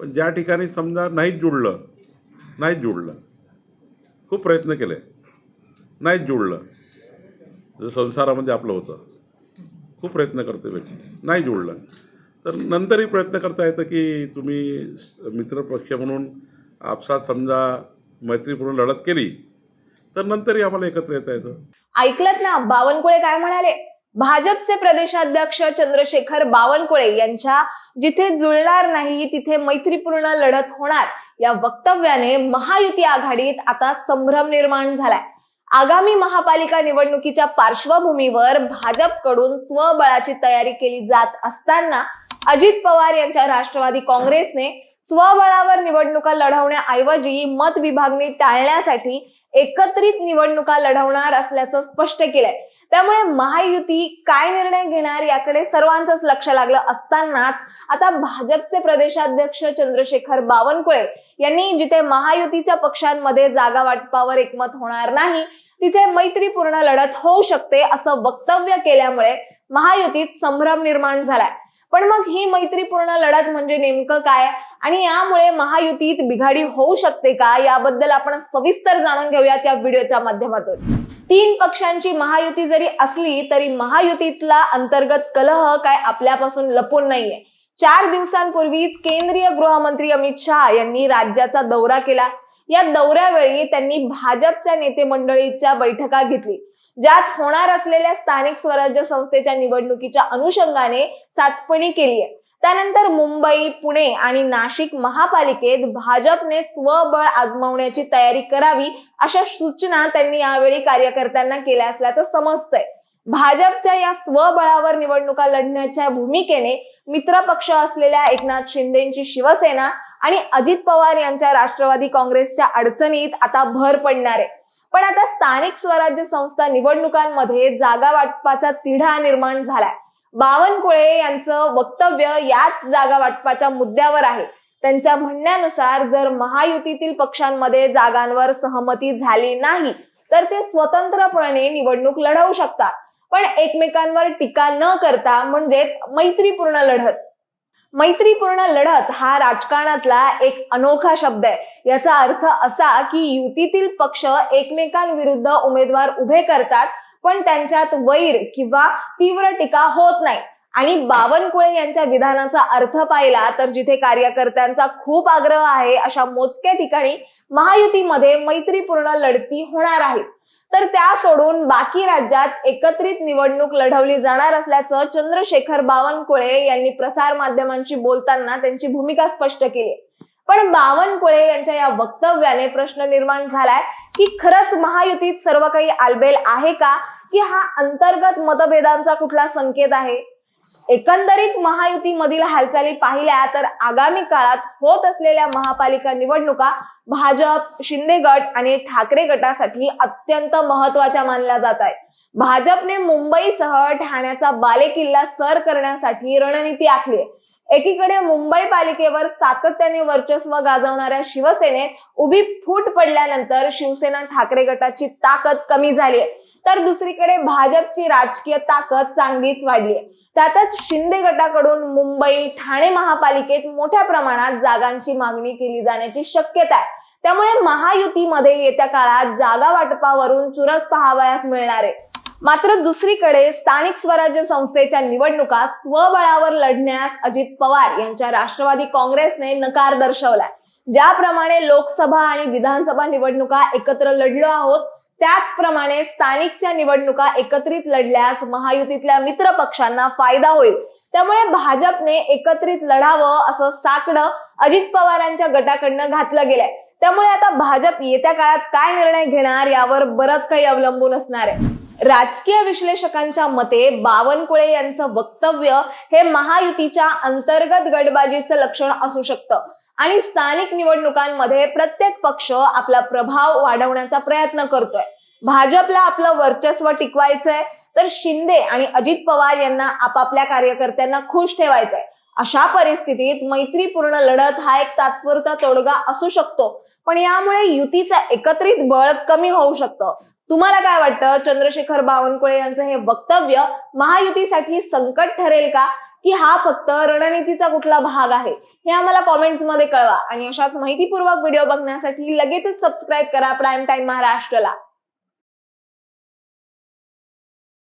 पण ज्या ठिकाणी समजा नाहीच जुळलं नाहीच जुळलं. खूप प्रयत्न केले. नाहीच जुळलं. जसं संसारामध्ये आपलं होतं. खूप प्रयत्न करते व्यक्ती. नाही जुळलं. तर नंतरही प्रयत्न करता येतं की तुम्ही मित्रपक्ष म्हणून आपसात समजा मैत्रीपूर्ण लढत केली तर नंतरही आम्हाला एकत्र येता येतं. ऐकलत ना? बावनकुळे काय म्हणाले? भाजपचे प्रदेशाध्यक्ष चंद्रशेखर बावनकुळे यांच्या जिथे जुळणार नाही तिथे मैत्रीपूर्ण लढत होणार या वक्तव्याने महायुती आघाडीत आता संभ्रम निर्माण झालाय. आगामी महापालिका निवडणुकीच्या पार्श्वभूमीवर भाजपकडून स्वबळाची तयारी केली जात असताना अजित पवार यांच्या राष्ट्रवादी काँग्रेसने स्वबळावर निवडणुका लढवण्याऐवजी मत विभागणी टाळण्यासाठी एकत्रित निवडणुका लढवणार असल्याचं स्पष्ट केलंय. त्यामुळे महायुती काय निर्णय घेणार याकडे सर्वांचंच लक्ष लागलं असतानाच आता भाजपचे प्रदेशाध्यक्ष चंद्रशेखर बावनकुळे यांनी जिथे महायुतीच्या पक्षांमध्ये जागा वाटपावर एकमत होणार नाही तिथे मैत्रीपूर्ण लढत होऊ शकते असं वक्तव्य केल्यामुळे महायुतीत संभ्रम निर्माण झालाय. पण मग ही मैत्रीपूर्ण लढत म्हणजे नेमकं काय? आणि यामुळे महायुतीत बिघाडी होऊ शकते का? याबद्दल आपण सविस्तर जाणून घेऊयात या व्हिडिओच्या माध्यमातून. तीन पक्षांची महायुती जरी असली तरी महायुतीतला अंतर्गत कलह काय आपल्यापासून लपून नाहीये. चार दिवसांपूर्वीच केंद्रीय गृहमंत्री अमित शहा यांनी राज्याचा दौरा केला. या दौऱ्यावेळी त्यांनी भाजपच्या नेते मंडळीच्या बैठका घेतली. ज्यात होणार असलेल्या स्थानिक स्वराज्य संस्थेच्या निवडणुकीच्या अनुषंगाने चाचपणी केली आहे. त्यानंतर मुंबई पुणे आणि नाशिक महापालिकेत भाजपने स्वबळ आजमावण्याची तयारी करावी अशा सूचना त्यांनी यावेळी कार्यकर्त्यांना केल्या असल्याचं समजतंय. भाजपच्या या स्वबळावर निवडणुका लढण्याच्या भूमिकेने मित्रपक्ष असलेल्या एकनाथ शिंदेची शिवसेना आणि अजित पवार यांच्या राष्ट्रवादी काँग्रेसच्या अडचणीत आता भर पडणार आहे. पण आता स्थानिक स्वराज्य संस्था निवडणुकांमध्ये जागा वाटपाचा तिढा निर्माण झालाय. बावनकुळे यांचं वक्तव्य याच जागा वाटपाच्या मुद्द्यावर आहे. त्यांच्या म्हणण्यानुसार जर महायुतीतील पक्षांमध्ये जागांवर सहमती झाली नाही तर ते स्वतंत्रपणे निवडणूक लढवू शकतात. पण एकमेकांवर टीका न करता म्हणजेच मैत्रीपूर्ण लढत. मैत्रीपूर्ण लढत हा राजकारणातला एक अनोखा शब्द आहे. याचा अर्थ असा की युतीतील पक्ष एकमेकांविरुद्ध उमेदवार उभे करतात पण त्यांच्यात वैर किंवा तीव्र टीका होत नाही. आणि बावनकुळे यांच्या विधानाचा अर्थ पाहिला तर जिथे कार्यकर्त्यांचा खूप आग्रह आहे अशा मोजक्या ठिकाणी महायुतीमध्ये मैत्रीपूर्ण लढती होणार आहेत तर त्या सोडून बाकी राज्यात एकत्रित निवडणूक लढवली जाणार असल्याचं चंद्रशेखर बावनकुळे यांनी प्रसार माध्यमांशी बोलताना त्यांची भूमिका स्पष्ट केली. पण बावनकुळे यांच्या या वक्तव्याने प्रश्न निर्माण झालाय की खरंच महायुतीत सर्व काही आलबेल आहे का? की हा अंतर्गत मतभेदांचा कुठला संकेत आहे? एकंदरीत महायुतीमधील हालचाली पाहिल्या तर आगामी काळात होत असलेल्या महापालिका निवडणुका भाजप शिंदे गट आणि ठाकरे गटासाठी अत्यंत महत्त्वाच्या मानल्या जात आहेत. भाजपने मुंबईसह ठाण्याचा बालेकिल्ला सर करण्यासाठी रणनीती आखली आहे. एकीकडे मुंबई पालिकेवर सातत्याने वर्चस्व गाजवणाऱ्या शिवसेनेत उभी फूट पडल्यानंतर शिवसेना ठाकरे गटाची ताकद कमी झाली आहे. तर दुसरीकडे भाजपची राजकीय ताकद चांगलीच वाढली आहे. त्यातच शिंदे गटाकडून मुंबई ठाणे महापालिकेत मोठ्या प्रमाणात जागांची मागणी केली जाण्याची शक्यता आहे. त्यामुळे महायुतीमध्ये येत्या काळात जागा वाटपावरून चुरस पहावयास मिळणार आहे. मात्र दुसरीकडे स्थानिक स्वराज्य संस्थेच्या निवडणुका स्वबळावर लढण्यास अजित पवार यांच्या राष्ट्रवादी काँग्रेसने नकार दर्शवलाय. ज्याप्रमाणे लोकसभा आणि विधानसभा निवडणुका एकत्र लढलो आहोत त्याचप्रमाणे स्थानिकच्या निवडणुका एकत्रित लढल्यास महायुतीतल्या मित्र पक्षांना फायदा होईल. त्यामुळे भाजपने एकत्रित लढावं असं साकडं अजित पवारांच्या गटाकडनं घातलं गेलंय. त्यामुळे आता भाजप येत्या काळात काय निर्णय घेणार यावर बरंच काही अवलंबून असणार आहे. राजकीय विश्लेषकांच्या मते बावनकुळे यांचं वक्तव्य हे महायुतीच्या अंतर्गत गटबाजीचं लक्षण असू शकतं. आणि स्थानिक निवडणुकांमध्ये प्रत्येक पक्ष आपला प्रभाव वाढवण्याचा प्रयत्न करतोय. भाजपला आपलं वर्चस्व टिकवायचंय तर शिंदे आणि अजित पवार यांना आपापल्या कार्यकर्त्यांना खुश ठेवायचंय. अशा परिस्थितीत मैत्रीपूर्ण लढत हा एक तात्पुरता तोडगा असू शकतो पण यामुळे युतीचं एकत्रित बळ कमी होऊ शकतं. तुम्हाला काय वाटतं? चंद्रशेखर बावनकुळे यांचं हे वक्तव्य महायुतीसाठी संकट ठरेल का? की हा फक्त रणनीतीचा कुठला भाग आहे हे आम्हाला कॉमेंट्समध्ये कळवा. आणि अशाच माहितीपूर्वक व्हिडिओ बघण्यासाठी लगेचच सबस्क्राईब करा प्राईम टाइम महाराष्ट्रला.